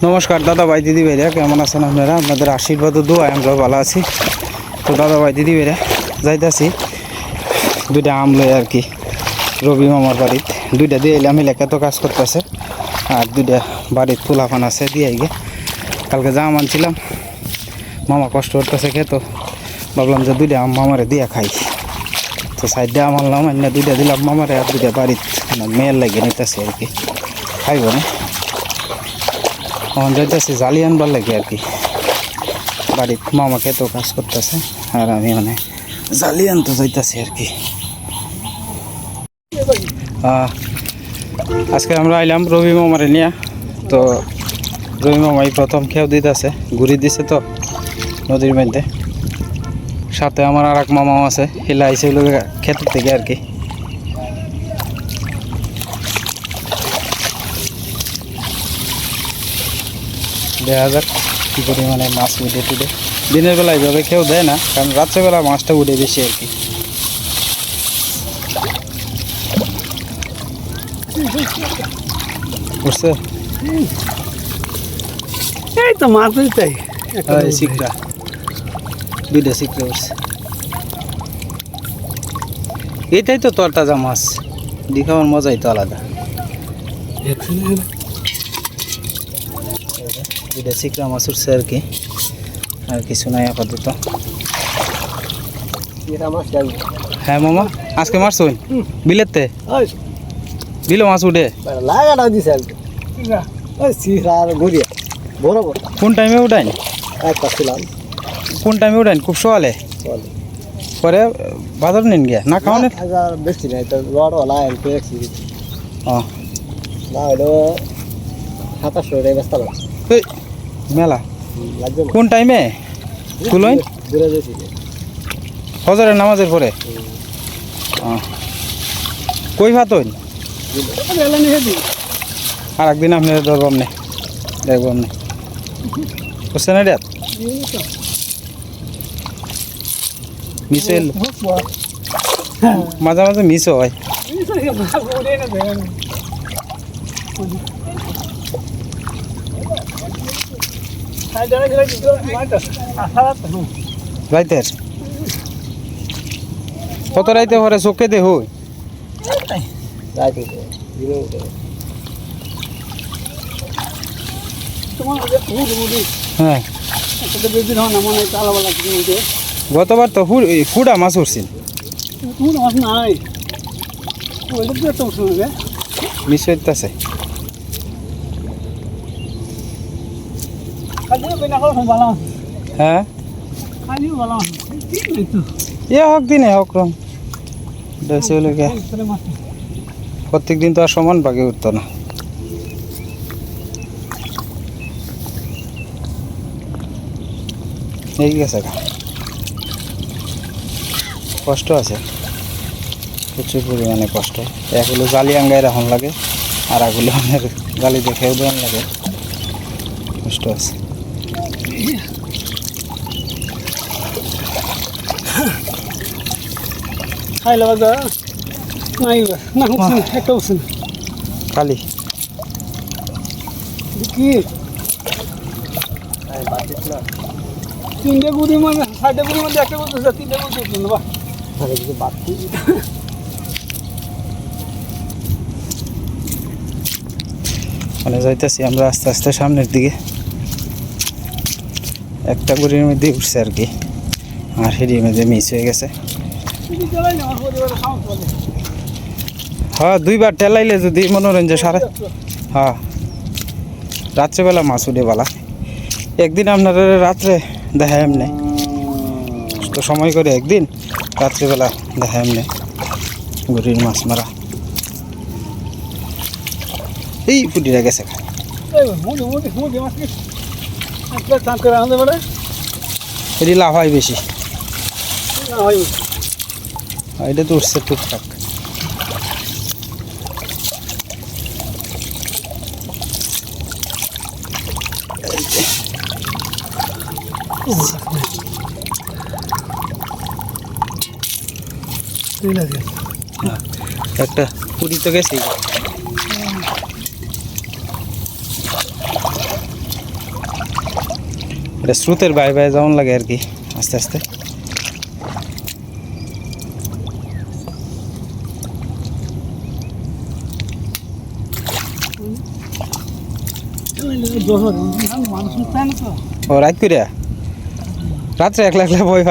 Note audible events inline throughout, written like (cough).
নমস্কার, দাদা ভাই, দিদি ভাইরা, কেমন আছেন আপনারা? আপনাদের আশীর্বাদ দোয়া আমরা ভালো আছি। তো দাদা ভাই, দিদি ভাইরা, যাইতাছি দুইটা আম লই আর কি, রবি মামার বাড়িতে। দুইটা দিয়ে এলাম, এলাকা তো কাজ করতেছে। আর দুইটা বাড়ির ফুলাফান আছে, দিয়ে গে কালকে জাম আনছিলাম। মামা কষ্ট করতেছে খেয়ে তো ভাবলাম যে দুইটা আম মামারে দিয়া খাই। তো সাইডে আম আনলাম অন্য দুইটা দিলাম মামারে, আর দুইটা বাড়িত আমার মেয়ের লাগিয়ে নিতেছে আর কি। খাইব না। তখন যাইতেছি জালি আনবার লাগে আর কি। বাড়ির মামাকে তো কাজ করতেছে, আর আমি মানে জালি আনতে যাইতেছি আর কি। আজকে আমরা আইলাম রবি মামারে নিয়ে, তো রবি মামাই প্রথম খেয়েও দিতেছে ঘুরি দিছে তো নদীর মধ্যে। সাথে আমার আর এক মামাও আছে হিলা আইসে ক্ষেতের থেকে আর কি। দেখা যাক কী পরিমাণে মাছ উঠে টুটে। দিনের বেলা এইভাবে কেউ দেয় না কারণ রাত্রেবেলা মাছটা উঠে বেশি আর কি। উঠছে? এই তো মাছই তাই। শিকড়া। দুইটা শিকড়া উঠছে। এটাই তো তোর তাজা মাছ। দি খাওয়ার মজাই তো আলাদা। দুইটা শিকড়া মাছ আর কি আর কিছু নাই আপাতত হ্যাঁ মামা আজকে মারছ বিলেতে বিলে মাছ উঠে লাগাটা দিছে গড়িয়া বরাবর কোন টাইমে উঠাইন কোন টাইমে উঠাইন খুব সকালে পরে বাজার নিন গিয়া না খাওয়ানের হাজার বেশি নাই তো রডওয়ালা এলপি একশি ও না হলো সাতাশশো টাকা এই, মেলা? কোন টাইমে বেশি হজরের নামাজের পরে? ও। কই ভাতইন আর একদিন আপনি ধরবাম নে দেখবাম নে বুঝছেন না রেত মিস হইল মাঝে মাঝে মিস হয়। রাইতের। কত রাইতে পরে চোখে দে হই রাইতে দিনে উঠে হ্যাঁ। গতবার তো ফুডা মাছ উঠছিল। মিস হইতেছে। হ্যাঁ এ হোক দিনে হোক রং প্রত্যেক দিন তো আর সমান বাগে উঠতো না। এই গেছে কষ্ট আছে। প্রচুর পরিমাণে কষ্ট। এক হলো জালি আঙ্গাই রাখন লাগে। আর এক হলো আমাদের গালি দেখেও দেওয়ান লাগে। কষ্ট আছে। খাইলে বাজা নাই না হচ্ছে না একটা হচ্ছে না খালি। কি? তিনটে গুড়ি মানে ষাটে গুড়ির মধ্যে একটা বলতেছে তিনটে গুড়ি উঠল না বাহ মানে যাইতেছি আমরা আস্তে আস্তে সামনের দিকে। একটা গুড়ির মধ্যে উঠছে আর কি। আর সেটির মধ্যে মিস হয়ে গেছে। হ্যাঁ দুইবার টেলাইলে যদি মনোরঞ্জন সারা। হ্যাঁ। রাত্রেবেলা মাছ উঠে বলা। একদিন আপনারা রাত্রে দেখা এমনি। তো সময় করে একদিন, রাত্রেবেলা দেখা এমনি। গুড়ির মাছ মারা। এই ফুটিরা গেছে। এটি লাভ হয় বেশি। আর এটা তো উঠছে টুকটাক। একটা পুরি তো গেছে এটা স্রোতের বাইরে বাইরে যেমন লাগে আর কি, আস্তে আস্তে। ও রাত করিয়া রাত্রে একলা একলা বই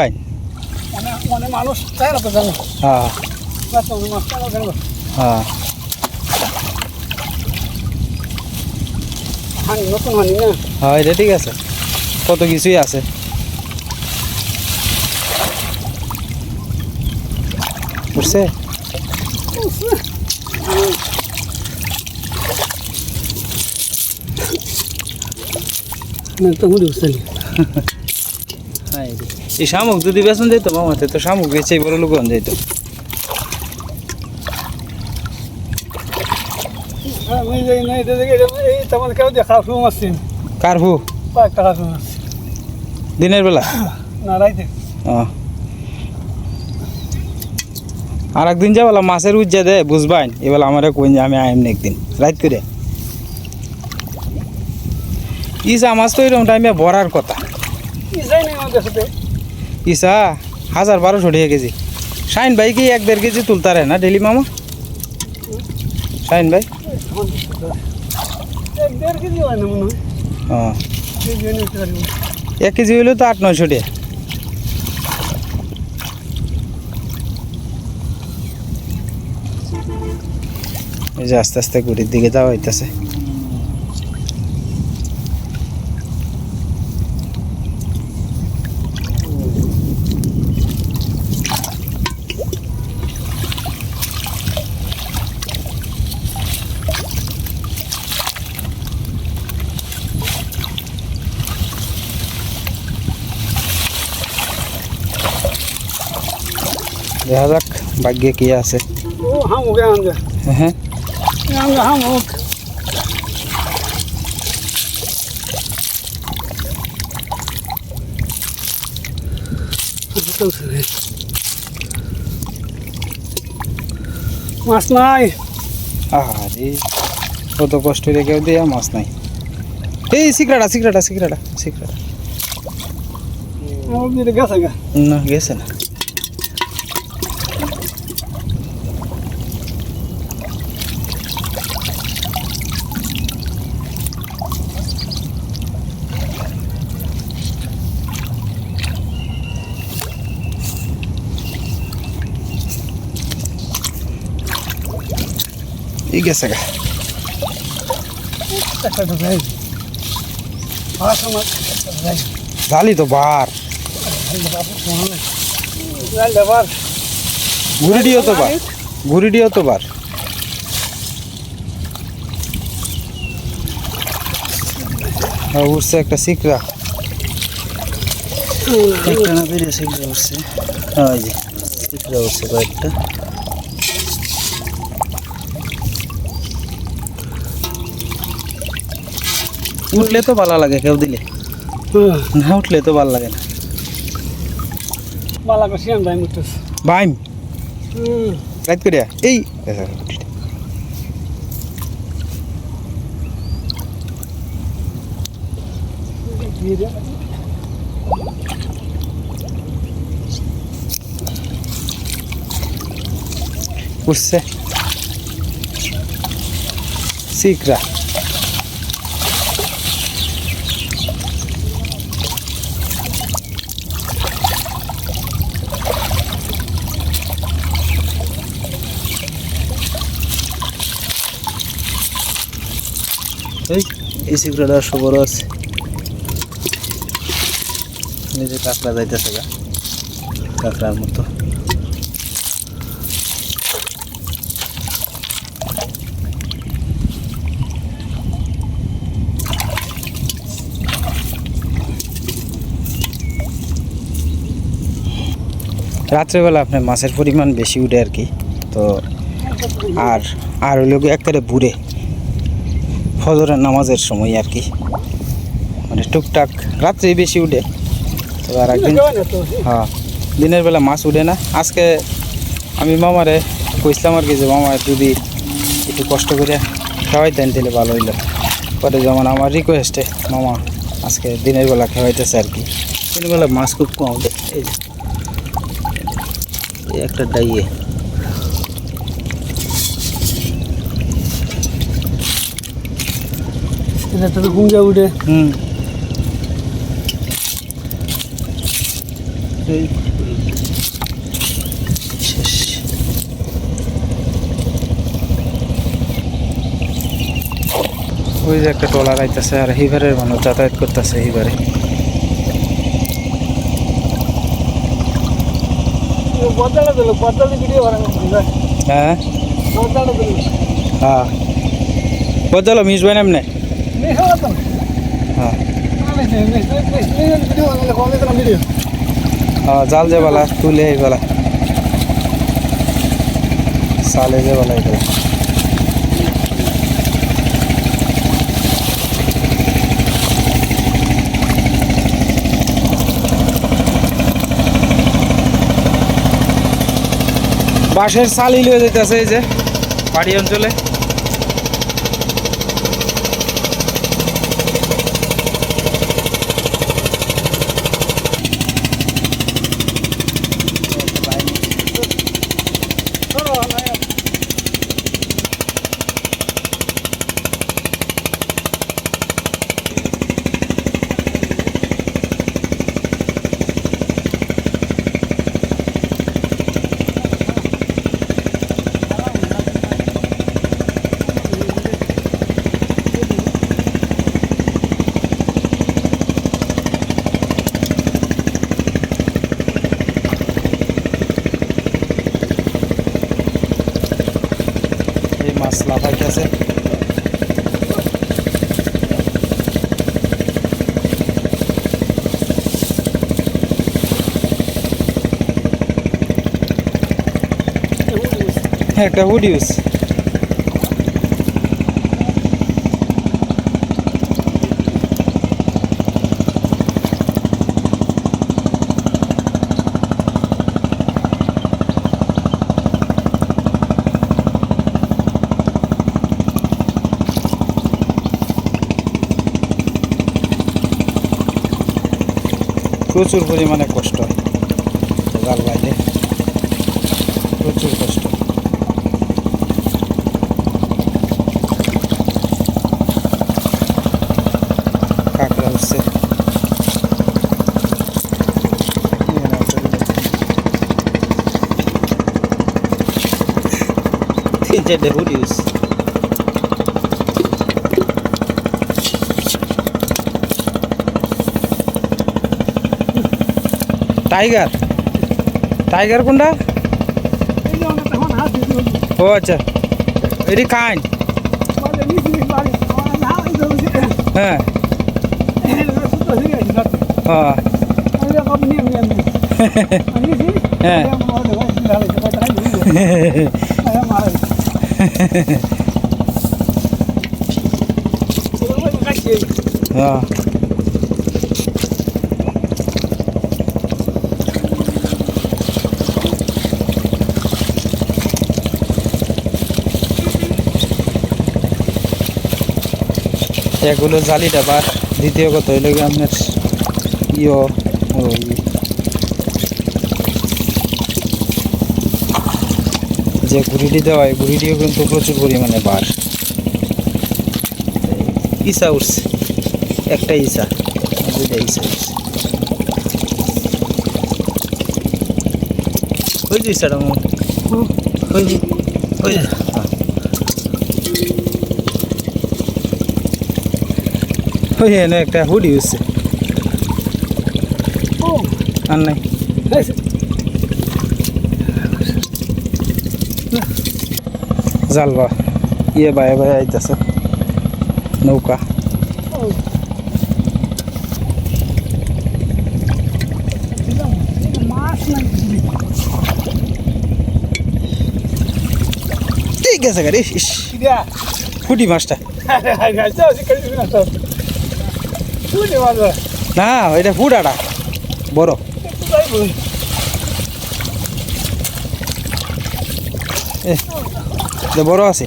তো জানো হ্যাঁ। হ্যাঁ। হ্যাঁ এটা ঠিক আছে। কত কিছুই আছে। এই শামুক যদি বেসন যেত মামাতে তো শামুক বেচে বড় লোক যেত আমি দিনের বেলা? না রাইতে। আর একদিন যা বলা মাছের উজ্জা দে বুঝবাইন। এবেলা আমার যে আমি আইম না একদিন। রাইত করে। ইসা মাছ তো এরকম টাইমে ভরার কথা। ইসা হাজার বারোশো টাকা কেজি। শাইন ভাই কি এক দেড় কেজি তুলতারে না ডেলি মামা? শাইন ভাই? এক দেড় কেজি হয় না মনে হয়। এক কেজি হইলেও তো আট, নয়শো টাকা। এই যে আস্তে আস্তে গুড়ির দিকে যাওয়া হইতেছে। দেখা যাক ভাগ্যে কি আছে ও হাম हो गया आंगे হ্যাঁ आंगे हाम हो মাছ নাই আরে কত কষ্ট রেখেও দেয়া মাছ নাই এই সিকরাটা সিকরাটা সিকরাটা সিকরাটা আমার বিয়ে গেছে গা না গেছে না গেছে। গা একটা তো যাই মাছ আমার যাই জালি তো বার। লেবার ঘুরি দিও তো বার। ঘুরি দিও তো বার। হ্যাঁ, উঠছে একটা সিকরা একটা না বেরিয়ে সিকরা উঠছে হ্যাঁ এই যে সিকরা উঠছে কয়েকটা। উঠলে তো ভালো লাগে কেউ দিলে না উঠলে তো ভালো লাগে না বালা করছি আমি দাম উঠতেছে বাইম রাইট করিয়া এই উঠছে সিকরা এই এই এই কাঁকড়া যাইতেছে মতো। রাত্রেবেলা আপনার মাছের পরিমাণ বেশি উঠে আর কি, তো আর আর গিয়ে একেবারে বুড়ে ফজরের নামাজের সময় আর কি। মানে টুকটাক রাত্রে বেশি উঠে। তো আর একদিন হ্যাঁ দিনের বেলা মাছ উঠে না। আজকে আমি মামারে কইছিলাম আর কি যে মামা যদি একটু কষ্ট করে খাওয়াই দেন তাহলে ভালো হইল। পরে যেমন আমার রিকোয়েস্টে মামা আজকে দিনের বেলা খাওয়াইতেছে আর কি। দিনের বেলা মাছ খুব কম। দেয়। এই যে। এই একটা ডাইয়ে। এটা তো গুঙ্গা উঠে। হুম। ওই যে একটা ট্রলার আইতেছে আর হিভারের মানুষ যাতায়াত করতেছে হিভারে। হ্যাঁ। হ্যাঁ। বদলো মিশবে না। এমনি জাল যে বেলা, তুলে বেলা। সালে যে বেলা এই বাঁশের চালি লিয়ে যেতেছে এই যে পাহাড়ি অঞ্চলে এই মাছ লাফাইতেছে হ্যাঁ একটা ইউজ প্রচুর পরিমাণে কষ্ট হয়। জাল বাইলে প্রচুর কষ্ট কাঁকড়া উঠছে চারটে হুড ইউজ টাইগার টাইগার কোনটা যে ও আচ্ছা এটি কাইন হ্যাঁ হয়ে (laughs) হ্যাঁ এগুলো জালিটা বার দ্বিতীয় কথা হইলে আপনার ইয়ে ওই যে ঘুড়িটি দেওয়া হয় ঘুড়িটিও কিন্তু প্রচুর পরিমাণে বার। ইসা উঠছে। একটা ইসা। দুইটা ইসা উঠছে। ওই যে ইসাটা মনে। ওই হ্যাঁ। একটা হুডি উঠছে। আর নাই। জাল বা ইয়ে বায়ে বায়ে আইতাছে। নৌকা। ঠিক আছে গাড়ি ফুটি মাছটা। না, এটা ফুটাটা বড় তাই বল এটা বড় আছে।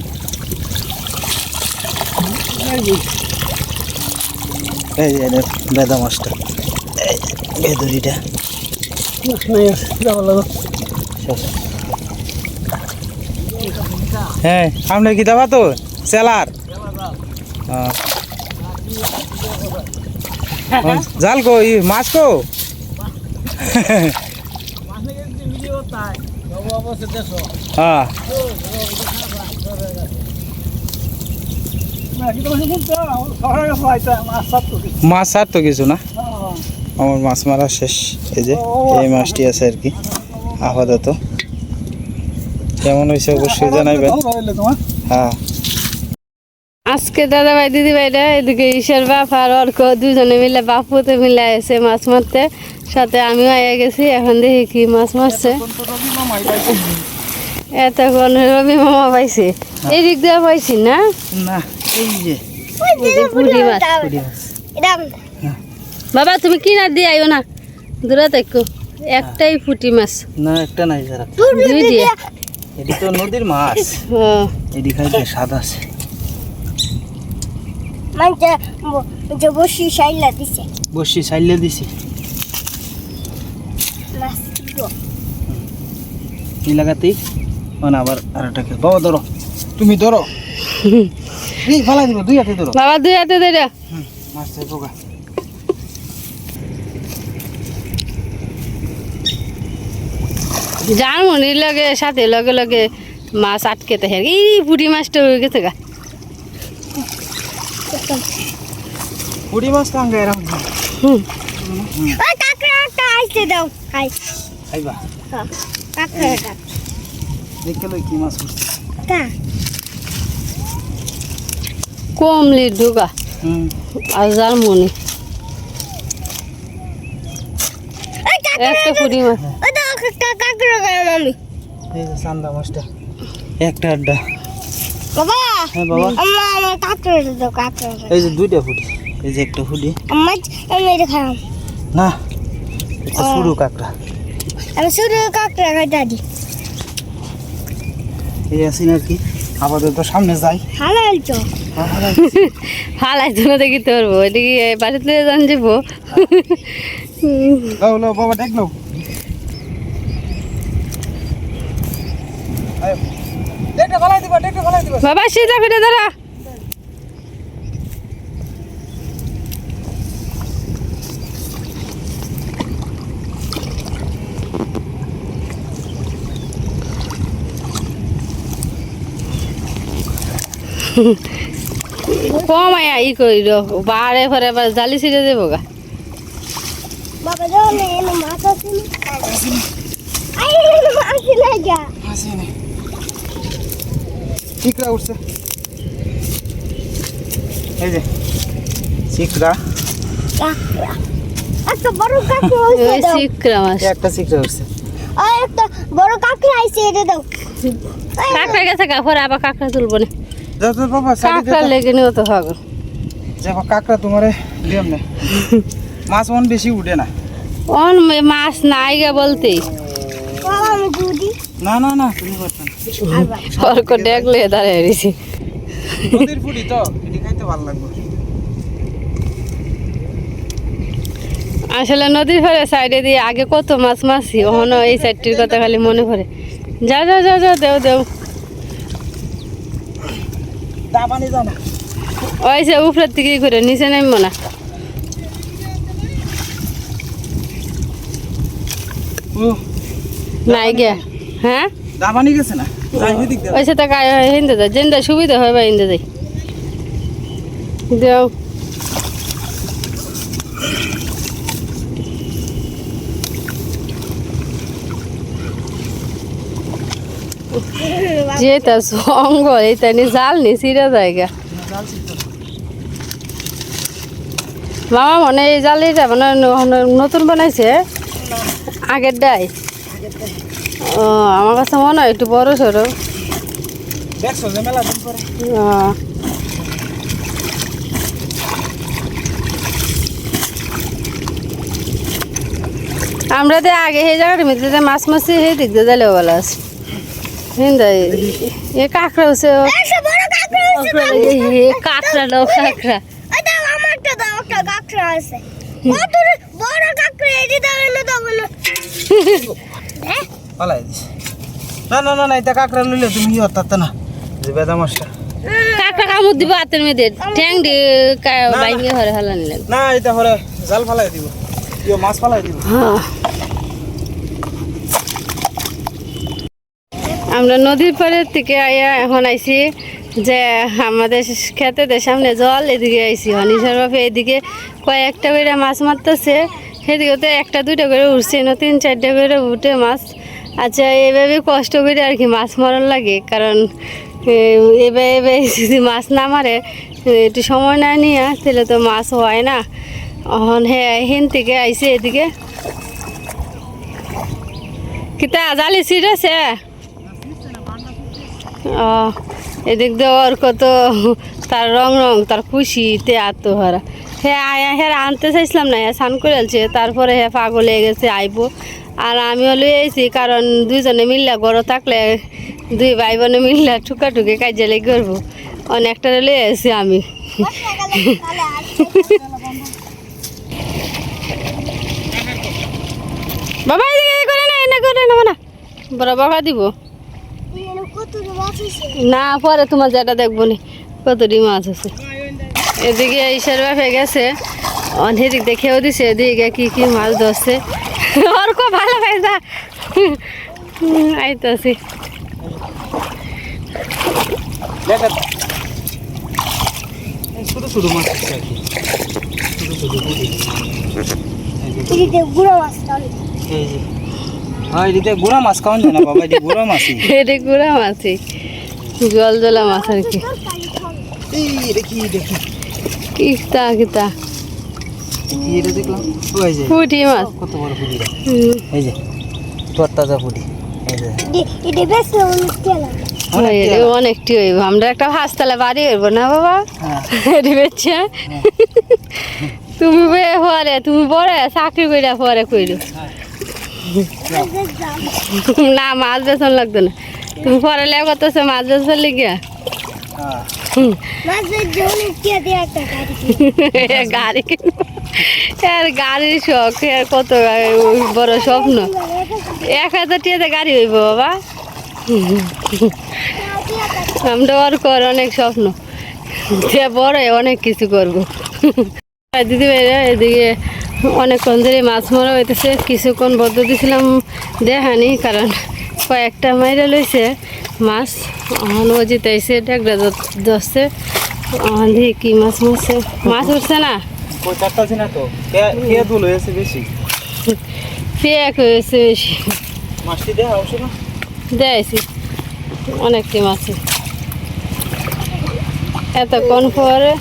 এই যে বেদা মাছটা। এই বেদুরিটা নাই হ্যাঁ আপনার কি দাবা তো সেলার। জাল কো ই মাছ কো? হ্যাঁ মাছ আর তো কিছু না। আমার মাছ মারা শেষ। এই যে, এই মাছটি আছে আর কি, আপাতত। কেমন হয়েছে অবশ্যই জানাইবেন। হ্যাঁ। আজকে দাদা ভাই দিদি ভাইরা এদিকে ঈশ্বর বাপ আর অর্ক দুজনে মিলে বাপুতে মিলে এসে মাছ মারতে। সাথে আমিও আয়া গেছি, এখন দেখি কি মাছ মারছে। এতক্ষণ রবি মামা পাইছে। এই দিক দিয়ে পাইছি না? না এই যে। পুঁটি মাছ। বাবা তুমি কি না দিয়ে আইও না। দূরে দেখো একটাই পুঁটি মাছ। না একটা নাই যারা। দুই দিয়ে। এটি তো নদীর মাছ। ও, এটি খাইতে স্বাদ আছে। মানে যে বসি সাইলা দিছে। বসি চাইলে দিছি। মাছ এই লাগাতেই মানে আবার আর এটাকে বাবা ধরো। তুমি ধরো। (laughs) এই ফালাই দিব দুই হাতে ধরো। বাবা দুই হাতে ধরে। মাছ চাই পোকা যার মনির লগে সাথে লগে লগে মাছ আটকে থাকে এই পুঁটি মাছটা হয়ে গেছে গা। পুরি মাছ টাঙ্গা এরকম হুম। কাঁকড়াটা আইতে দাও খাই। খাইবা। কাঁকড়াটা। দেখে লই কি মাছ করছে কা কমলি ঢুকা। হুম। আর যার মনি। একটা পুঁটি মাছ। ওই দাও কাঁকড়া গায় এই যে চান্দা মাছটা। একটা আড্ডা। বাবা হ্যাঁ বাবা। আম্মা আমার কাঁকড়াটা দাও কাঁকড়াটা এই যে দুইটা ফুটি এই যে একটা ফুটি আম্মা আমি এটা খাম না এটা শুরু কাঁকড়া। আমি শুধু কাঁকড়া খাইটা দি এই আছেন আর কি। আপাতত সামনে যাই। হালাল তো। না দেখি তোরবো এদিকে বাড়িতে জান যাব লাও লাও বাবা দেখ দিবা বাবা সিধা ফিরে দাঁড়া। কম আয়া ই করি বারে ফরে আবার জালি ছিঁড়ে দেবো গা। চিকড়া উঠছে। এই যে চিকড়া। একটা বড় কাঁকড়া হইছে মাছ। একটা চিকড়া উঠছে। আর একটা বড় কাঁকড়া আইছে এটা দাও। কাঁকড়া গেছে গা পরে আবার কাঁকড়া তুলবো না। কাঁকড়া লেগে নিও তো হবে যাব কাকড়া তোমারে দিলাম না। মাছ বেশি উঠে না। অন মাছ নাই গে বলতেই বাবা আমি দুদি না না না তুমি পারছ না। দেখলে দাঁড়িয়ে রয়েছি। নদীর ফুটি তো এটি খাইতে ভালো লাগবে। আসলে নদীর ফেরে সাইডে দিয়ে আগে কত মাছ মাছি ওখানে এই সাইডটির কথা খালি মনে পড়ে। যা যা যা যা দেও দেও। ওই সে উপরের দিকে করে নিচে নামবো না। নাই হ্যাঁ? দাবানি গেছে না? যাই ওই সাথে হিন্দে যায় যেটা সুবিধা হয় বা হিন্দে যাই দেও। যেটা সঙ্গ এইটা নি জাল নি সিরা জায়গা। মামা মনে এই জালিটা মানে ন- নতুন বানাইছে? আগের ডাই ও আমার কাছে মনে হয় একটু বড় সড়ো। আমরা তো আগে সেই জায়গাটার মধ্যে মাছ মাছি সেই দিক দিয়ে যাইলেও ভালো আছে। এ কাঁকড়া হচ্ছে বড় কাঁকড়া হইছে কাঁকড়া কাঁকড়া দাও কাঁকড়া। ওই দাও আমারটা দাও একটা কাঁকড়া আছে। কত বড় কাঁকড়া এটি দেবেন না তখন হ্যাঁ? পালাই দিস। না না না না এটা কাঁকড়া লইলে তুমি ইয়ে অর্থাৎ না। যে বেদা মাছটা কাকড়া কামড় দিব হাতের মেয়েদের ঠ্যাং দিয়ে বাইঙ্গে ঘরে হালানি না এটা পরে জাল ফালাই দিব। ইয়ে মাছ ফালাই দিব। হ্যাঁ। আমরা নদীর পাড়ের থেকে আইয়া এখন আইছি যে আমাদের খেতেদের সামনে জল এদিকে আইছি। হনিসার বাপে এদিকে কয়েকটা করে মাছ মারতেছে। সেদিকে তো একটা দুইটা করে উঠছে না তিন চারটা করে উঠে মাছ। আচ্ছা এভাবে কষ্ট করে আর কি মাছ মারার লাগে। কারণ এবার এবার যদি মাছ না মারে একটু সময় না নিয়ে তাহলে তো মাছ হয় না। এখন হ্যাঁ হেন থেকে আইছে এদিকে। কিতা জালি সিট আছে এদিক দিয়ে ওর কত তার রং রং, তার খুশিতে আত্মহারা। হ্যাঁ আয়া হ্যাঁ আনতে চাইছিলাম না হ্যাঁ স্নান করে আলছে তারপরে হ্যাঁ পাগল হয়ে গেছে, আইবো। আর আমিও লই আইছি কারণ দুইজনে মিললে গড় থাকলে দুই ভাই বোনে মিললে ঠুকা ঠুকে কাজে লেগে করব অনেকটা লই আইছি আমি। বাবা, এদিকে করে না, এনে করে না না বড় বাবা দিব। না পরে তোমার যেটা দেখব নি কতটি মাছ আছে। এদিকে ঈশ্বর বাপে গেছে অনেক দেখেও দিছে এদিকে কি কি মাছ ধরছে। ওর খুব ভালো পাইছা আইতাছি। এই ছোট ছোট মাছ আছে আর কি। ছোট ছোট হ্যাঁ গুড়া মাছ খাওয়ান না বাবা এদিকে গুড়া মাছই এটা গুড়া মাছই জল জলা মাছ আর কি। দেখি দেখি। কিতা কিতা এটা দেখলাম? ওই যে। মাছ। বড় এই যে তোর তাজা। অনেকটি হইব আমরা একটা হাসতলা বাড়ি হইব না বাবা? হ্যাঁ। বেচছে তুমি বে পরে তুমি বড় চাকরি কইরা পরে কইরো। না, মাছ বেচন লাগতো না। তুমি পরে লেগে করতেছো, মাছ দিয়ে একটা গাড়ি। আর গাড়ির শখ আর কত বড় স্বপ্ন। এক হাজার টিয়াতে গাড়ি হইব, বাবা। আমরা ওর কর অনেক স্বপ্ন। বড় অনেক কিছু করব। দিদি ভাইরা, এদিকে অনেকক্ষণ ধরে মাছ মারা হইতেছে। কিছুক্ষণ বদ্ধ দিছিলাম দেখানি কারণ কয়েকটা মাইরা লইছে মাছ। অহন ও জিতাইছে ডেকটা দশছে অহন দিয়ে কি মাছ মারছে। মাছ উঠছে না? ওই চারটা আছে তো? কে কে হয়েছে বেশি? দেয়ছি অনেকটি মাছ। এতক্ষণ পরে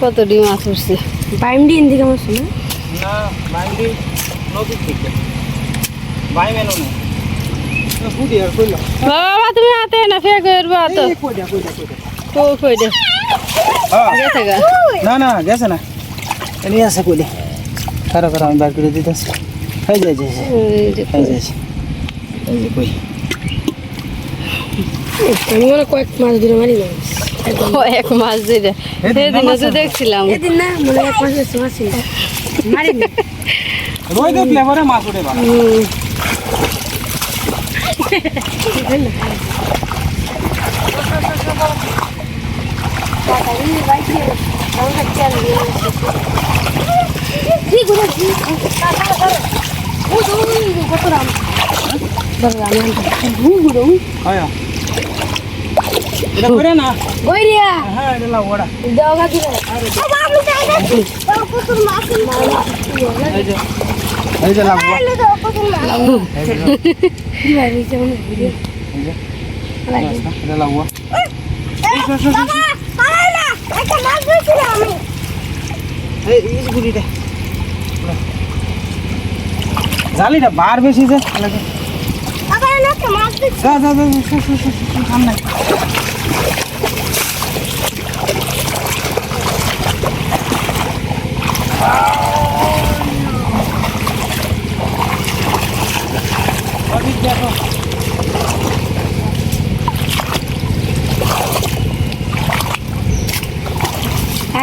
কতটি মাছ উঠছে বাইমডি ইন্দিকে মাছ না? না বাইন্ডি নদীর থেকে বাই মেনো না। পুঁটি আর কইলাম বাবা তুমি হাতে না ফেক করব তো কইটা কইটা কইটা তো কই দে হ্যাঁ। গেছে গা। না না গেছে না। এনে আছে কইলে। কারও কারও আমি বার করে দিতেছি। হয়ে যায় যায় হয়ে যাচ্ছে এই যে কই? আমি মনে কয়েক মাছ ধরে মারি কয়েক মাছ ধরে। সেদিন দেখছিলাম। এদিন না মনে এক মাছ বেশি মাছ ছিল মারি না রই দে ফ্লেভারে মাছ হয় এটা করে না হ্যাঁ এই যে মনে গুড়িটা জালিটা বার বেশি যে যা যা যা সামনে দেখো হ্যাঁ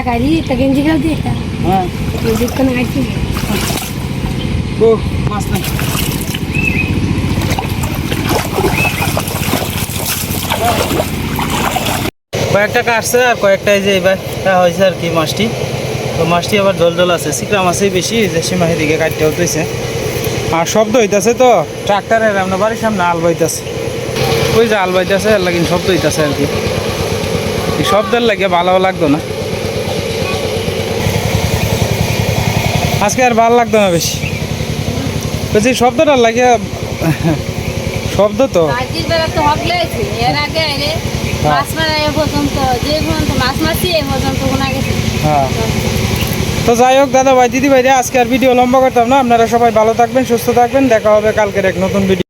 গাড়ি তা গেঞ্জি গাল দিয়ে হ্যাঁ। ও মাছ নাই। কয়েকটা কাটছে আর কয়েকটা এই যে এবার হয়েছে আর কি মাছটি। তো মাছটি আবার জল জল আছে সিকরা মাছই বেশি যে সীমাহি দিকে কাটতে হতেছে আর শব্দ হইতেছে তো ট্রাক্টরের আপনার বাড়ির সামনে আল বাইতেছে। ওই যে আল বাইতেছে আর লাগিন শব্দ হইতাছে আর কি। এই শব্দের লাগে ভালো লাগতো না। আজকে আর ভালো লাগতো না বেশি। বলছি শব্দটা লাগে শব্দ তো। এর আগে মাছ মারা এ পর্যন্ত যে পর্যন্ত মাছ মারছি এ পর্যন্ত কোনা গেছে। হ্যাঁ। তো যাই হোক দাদা ভাই দিদি ভাই আজকে আর ভিডিও লম্বা করতাম না। আপনারা সবাই ভালো থাকবেন, সুস্থ থাকবেন। দেখা হবে কালকের এক নতুন ভিডিও